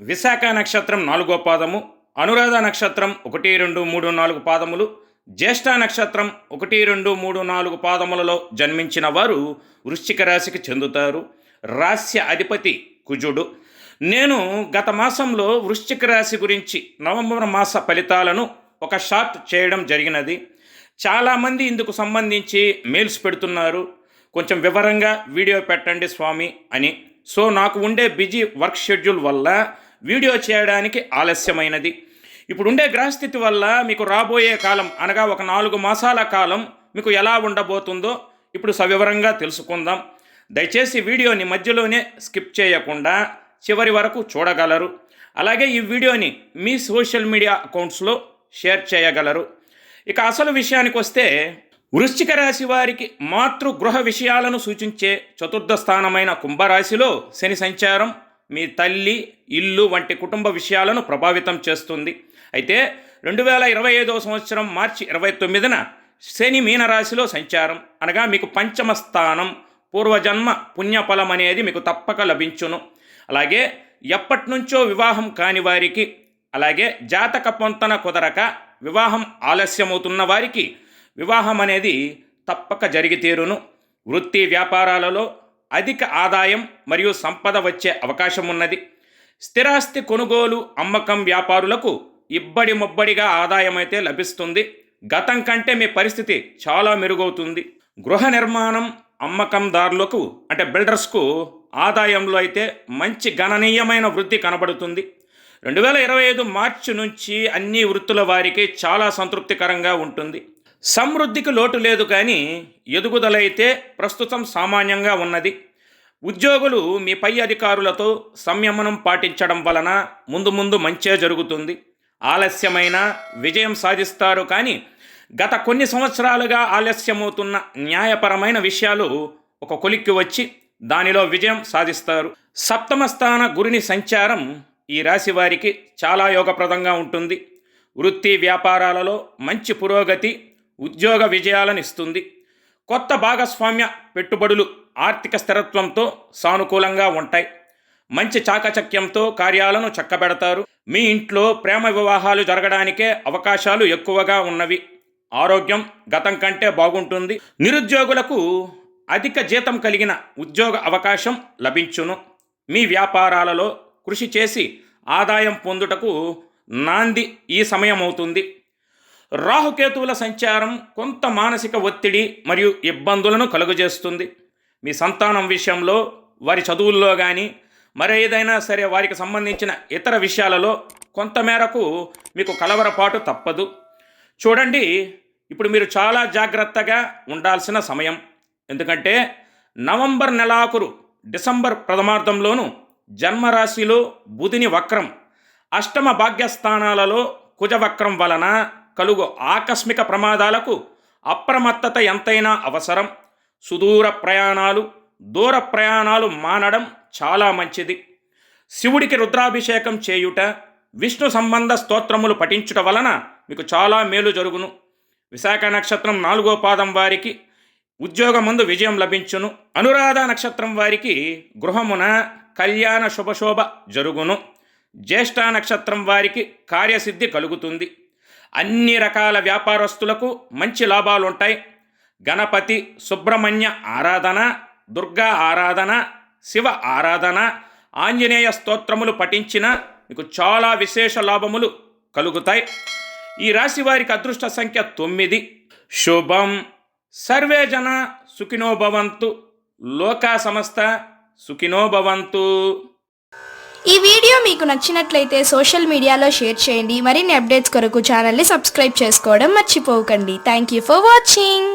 విశాఖ నక్షత్రం నాలుగో పాదము అనురాధ నక్షత్రం ఒకటి రెండు మూడు నాలుగు పాదములు జ్యేష్ఠ నక్షత్రం ఒకటి రెండు మూడు నాలుగు పాదములలో జన్మించిన వారు వృశ్చిక రాశికి చెందుతారు. రాస్య అధిపతి కుజుడు. నేను గత మాసంలో వృశ్చిక రాశి గురించి నవంబర్ మాస ఫలితాలను ఒక షార్ట్ చేయడం జరిగినది. చాలామంది ఇందుకు సంబంధించి మెయిల్స్ పెడుతున్నారు. కొంచెం వివరంగా వీడియో పెట్టండి స్వామి అని. సో నాకు ఉండే బిజీ వర్క్ షెడ్యూల్ వల్ల వీడియో చేయడానికి ఆలస్యమైనది. ఇప్పుడు ఉండే గ్రహస్థితి వల్ల మీకు రాబోయే కాలం అనగా ఒక నాలుగు మాసాల కాలం మీకు ఎలా ఉండబోతుందో ఇప్పుడు సవివరంగా తెలుసుకుందాం. దయచేసి వీడియోని మధ్యలోనే స్కిప్ చేయకుండా చివరి వరకు చూడగలరు. అలాగే ఈ వీడియోని మీ సోషల్ మీడియా అకౌంట్స్లో షేర్ చేయగలరు. ఇక అసలు విషయానికి వస్తే వృశ్చిక రాశి వారికి మాతృ గృహ విషయాలను సూచించే చతుర్థ స్థానమైన కుంభరాశిలో శని సంచారం మీ తల్లి ఇల్లు వంటి కుటుంబ విషయాలను ప్రభావితం చేస్తుంది. అయితే రెండు వేల ఇరవై ఐదవ సంవత్సరం మార్చి ఇరవై తొమ్మిదిన శని మీనరాశిలో సంచారం. అనగా మీకు పంచమ స్థానం పూర్వజన్మ పుణ్యఫలం అనేది మీకు తప్పక లభించును. అలాగే ఎప్పటి నుంచో వివాహం కాని వారికి అలాగే జాతక పొంతన కుదరక వివాహం ఆలస్యమవుతున్న వారికి వివాహం అనేది తప్పక జరిగి తీరును. వృత్తి వ్యాపారాలలో అధిక ఆదాయం మరియు సంపద వచ్చే అవకాశం ఉన్నది స్థిరాస్తి కొనుగోలు అమ్మకం వ్యాపారులకు ఇబ్బడి ముబ్బడిగా ఆదాయం అయితే లభిస్తుంది. గతం కంటే మీ పరిస్థితి చాలా మెరుగవుతుంది. గృహ నిర్మాణం అమ్మకందారులకు అంటే బిల్డర్స్కు ఆదాయంలో అయితే మంచి గణనీయమైన వృద్ధి కనబడుతుంది. రెండు వేల ఇరవై ఐదు మార్చి నుంచి అన్ని వృత్తుల వారికి చాలా సంతృప్తికరంగా ఉంటుంది. సమృద్ధికి లోటు లేదు కానీ ఎదుగుదలైతే ప్రస్తుతం సామాన్యంగా ఉన్నది. ఉద్యోగులు మీ పై అధికారులతో సంయమనం పాటించడం వలన ముందు ముందు మంచే జరుగుతుంది. ఆలస్యమైన విజయం సాధిస్తారు కానీ గత కొన్ని సంవత్సరాలుగా ఆలస్యమవుతున్న న్యాయపరమైన విషయాలు ఒక కొలిక్కి వచ్చి దానిలో విజయం సాధిస్తారు. సప్తమ స్థాన గురిని సంచారం ఈ రాశి వారికి చాలా యోగప్రదంగా ఉంటుంది. వృత్తి వ్యాపారాలలో మంచి పురోగతి ఉద్యోగ విజయాలను ఇస్తుంది కొత్త భాగస్వామ్య పెట్టుబడులు ఆర్థిక స్థిరత్వంతో సానుకూలంగా ఉంటాయి. మంచి చాకచక్యంతో కార్యాలను చక్కబెడతారు. మీ ఇంట్లో ప్రేమ వివాహాలు జరగడానికే అవకాశాలు ఎక్కువగా ఉన్నవి. ఆరోగ్యం గతం కంటే బాగుంటుంది. నిరుద్యోగులకు అధిక జీతం కలిగిన ఉద్యోగ అవకాశం లభించును. మీ వ్యాపారాలలో కృషి చేసి ఆదాయం పొందుటకు నాంది ఈ సమయం అవుతుంది రాహుకేతువుల సంచారం కొంత మానసిక ఒత్తిడి మరియు ఇబ్బందులను కలుగజేస్తుంది. మీ సంతానం విషయంలో వారి చదువుల్లో కానీ మరి ఏదైనా సరే వారికి సంబంధించిన ఇతర విషయాలలో కొంతమేరకు మీకు కలవరపాటు తప్పదు. చూడండి ఇప్పుడు మీరు చాలా జాగ్రత్తగా ఉండాల్సిన సమయం. ఎందుకంటే నవంబర్ నెలాఖరు డిసెంబర్ ప్రథమార్థంలోనూ జన్మరాశిలో బుధిని వక్రం అష్టమ భాగ్యస్థానాలలో కుజవక్రం వలన కలుగు ఆకస్మిక ప్రమాదాలకు అప్రమత్తత ఎంతైనా అవసరం. సుదూర ప్రయాణాలు దూర ప్రయాణాలు మానడం చాలా మంచిది. శివుడికి రుద్రాభిషేకం చేయుట విష్ణు సంబంధ స్తోత్రములు పఠించుట వలన మీకు చాలా మేలు జరుగును. విశాఖ నక్షత్రం నాలుగో పాదం వారికి ఉద్యోగమందు విజయం లభించును. అనురాధ నక్షత్రం వారికి గృహమున కళ్యాణ శుభశోభ జరుగును. జ్యేష్ఠ నక్షత్రం వారికి కార్యసిద్ధి కలుగుతుంది. అన్ని రకాల వ్యాపారస్తులకు మంచి లాభాలు ఉంటాయి. గణపతి సుబ్రహ్మణ్య ఆరాధన దుర్గా ఆరాధన శివ ఆరాధన ఆంజనేయ స్తోత్రములు పఠించిన మీకు చాలా విశేష లాభములు కలుగుతాయి. ఈ రాశి వారికి అదృష్ట సంఖ్య తొమ్మిది. శుభం సర్వే జన సుఖినోభవంతు లోకా సమస్త సుఖినోభవంతు ఈ వీడియో మీకు నచ్చినట్లయితే సోషల్ మీడియాలో షేర్ చేయండి. మరిన్ని అప్డేట్స్ కొరకు ఛానల్ని సబ్స్క్రైబ్ చేసుకోవడం మర్చిపోకండి. Thank you for watching